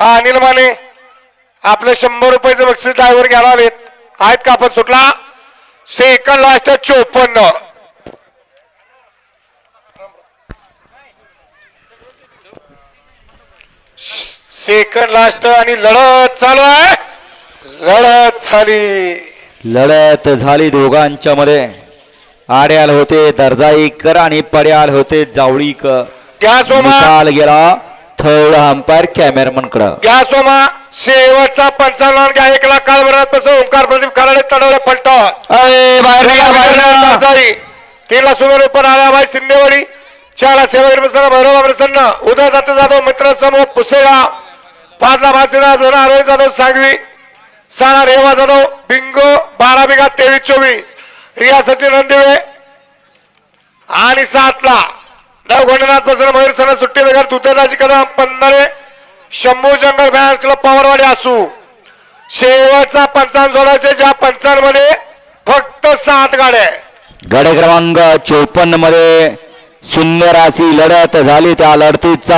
हा अनिल माने आपलं शंभर रुपयाचं बक्षीस ड्रायव्हर घ्यायला आलेत. आहेत का आपण सुटला? सेकंड लास्ट चोपन्न. सेकंड लास्ट आणि लढत चालू आहे. लढत झाली. लढत झाली दोघांच्या मध्ये. आड्याल होते दर्जाईकर आणि पड्याल होते जावळीकर. निकाल गेला. थर्ड अंपायर कॅमेरामन कडं. घ्या सोमा शेवटचा पंचावन्न घ्या एक लाख काळ भरत बस ओंकार प्रदीप कराडे तडवले पलटत अरे बाहेर निघा, बाहेर निघा. जाई तीनला सुमारे पण आलाबाई शिंदेवाडी चारला सेवागिरी प्रसन्न भैरव प्रसन्न उदय दत्त जाधव मित्र समूह पुसेगाव पाचला भासीराव दोन आरोग्य जाधव सांगवी. सहा रेवा जाधव बिंगो बारा बिघा तेवीस चोवीस. रिया सचिन रणदिवे. आणि सातला नव घोंडनाथ प्रसन्न मयूर सण सुट्टी बेगर दुधदाची कदम पंधरे शंभू जंगल बँक क्लब पवारवाडी असू शेवटचा पंचावन्न सोडायचे ज्या पंचांमध्ये फक्त सात गाड्या आहेत. क्रमांक चौपन्नमध्ये सुंदर अशी लढत झाली त्या लढतीचा